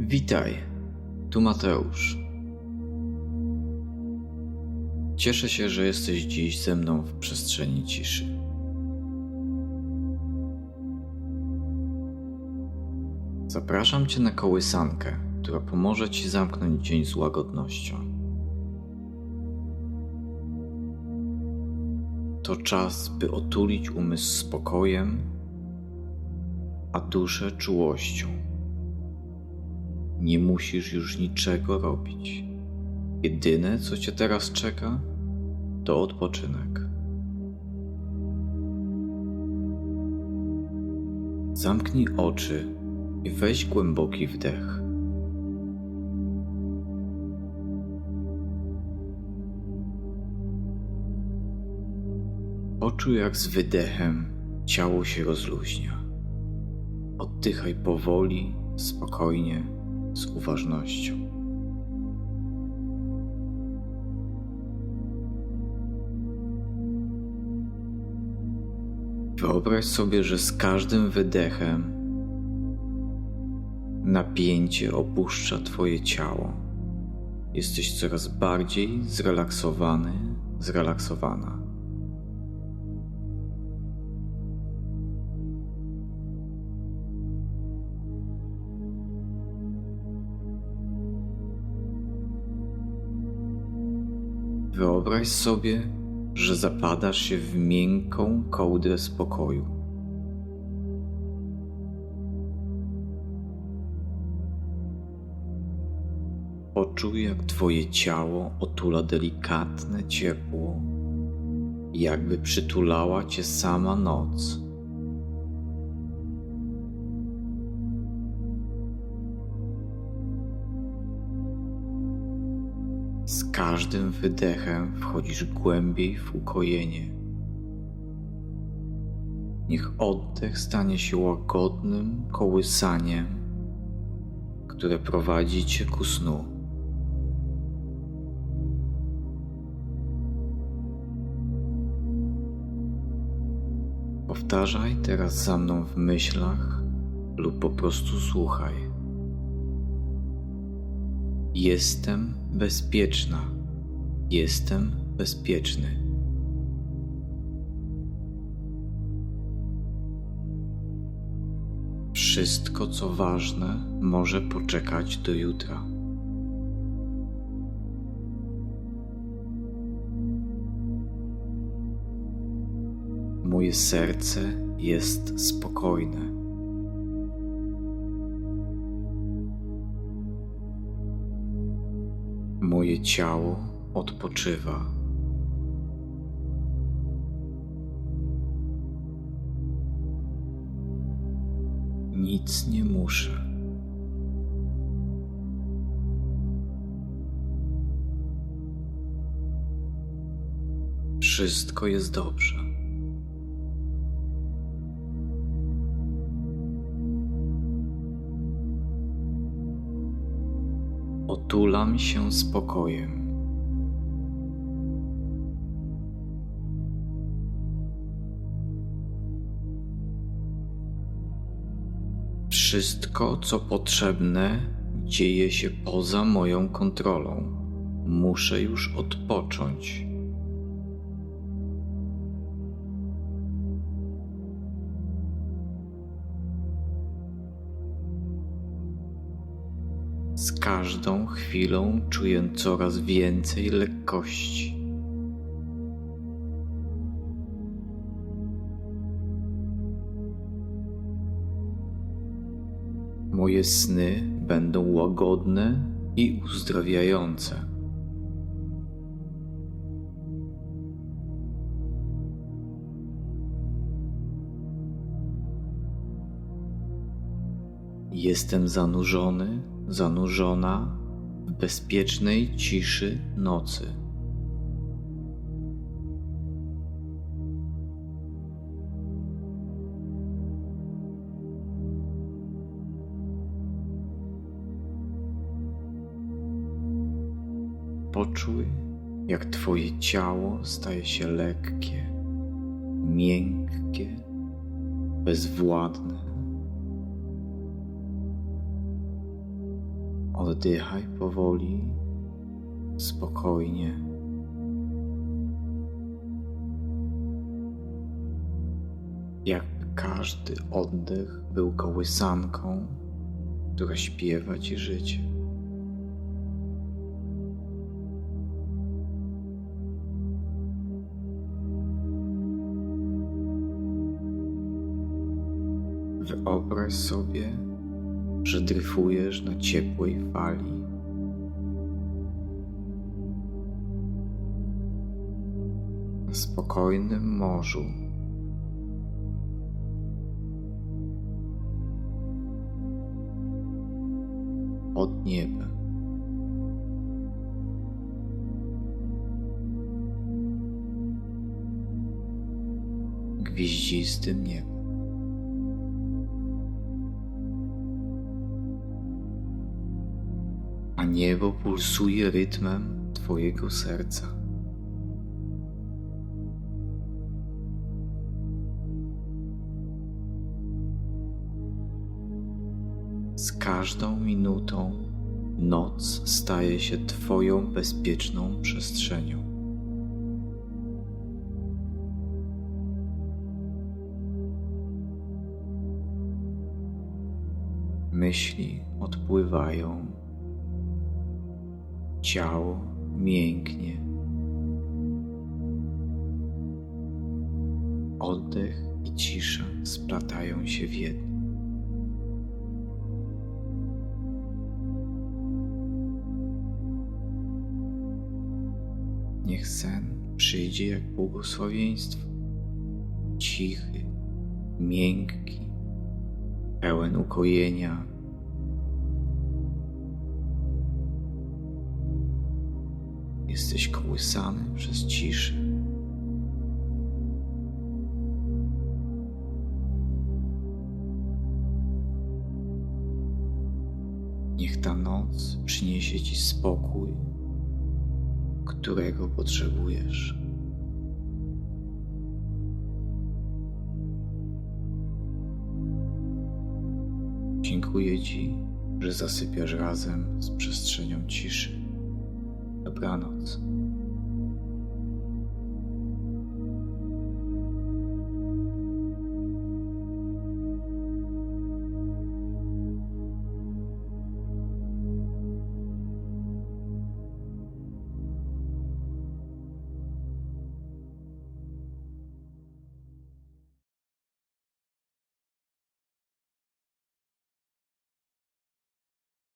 Witaj, tu Mateusz. Cieszę się, że jesteś dziś ze mną w przestrzeni ciszy. Zapraszam Cię na kołysankę, która pomoże Ci zamknąć dzień z łagodnością. To czas, by otulić umysł spokojem, a duszę czułością. Nie musisz już niczego robić. Jedyne, co cię teraz czeka, to odpoczynek. Zamknij oczy i weź głęboki wdech. Poczuj, jak z wydechem ciało się rozluźnia. Oddychaj powoli, spokojnie, z uważnością. Wyobraź sobie, że z każdym wydechem napięcie opuszcza Twoje ciało. Jesteś coraz bardziej zrelaksowany, zrelaksowana. Wyobraź sobie, że zapadasz się w miękką kołdrę spokoju. Poczuj, jak Twoje ciało otula delikatne ciepło, jakby przytulała Cię sama noc. Każdym wydechem wchodzisz głębiej w ukojenie. Niech oddech stanie się łagodnym kołysaniem, które prowadzi cię ku snu. Powtarzaj teraz za mną w myślach lub po prostu słuchaj. Jestem bezpieczna. Jestem bezpieczny. Wszystko, co ważne, może poczekać do jutra. Moje serce jest spokojne. Moje ciało odpoczywa. Nic nie muszę. Wszystko jest dobrze. Otulam się spokojem. Wszystko, co potrzebne, dzieje się poza moją kontrolą. Muszę już odpocząć. Z każdą chwilą czuję coraz więcej lekkości. Moje sny będą łagodne i uzdrawiające. Jestem zanurzony, zanurzona w bezpiecznej ciszy nocy. Poczuj, jak Twoje ciało staje się lekkie, miękkie, bezwładne. Oddychaj powoli, spokojnie. Jakby każdy oddech był kołysanką, która śpiewa ci życie. Wyobraź sobie, że dryfujesz na ciepłej fali. Na spokojnym morzu. Pod niebem. Gwieździstym niebem. A niebo pulsuje rytmem Twojego serca. Z każdą minutą noc staje się Twoją bezpieczną przestrzenią. Myśli odpływają ciało mięknie. Oddech i cisza splatają się w jedno. Niech sen przyjdzie jak błogosławieństwo. Cichy, miękki, pełen ukojenia Jesteś kołysany przez ciszę. Niech ta noc przyniesie ci spokój, którego potrzebujesz. Dziękuję Ci, że zasypiasz razem z przestrzenią ciszy. Dobranoc.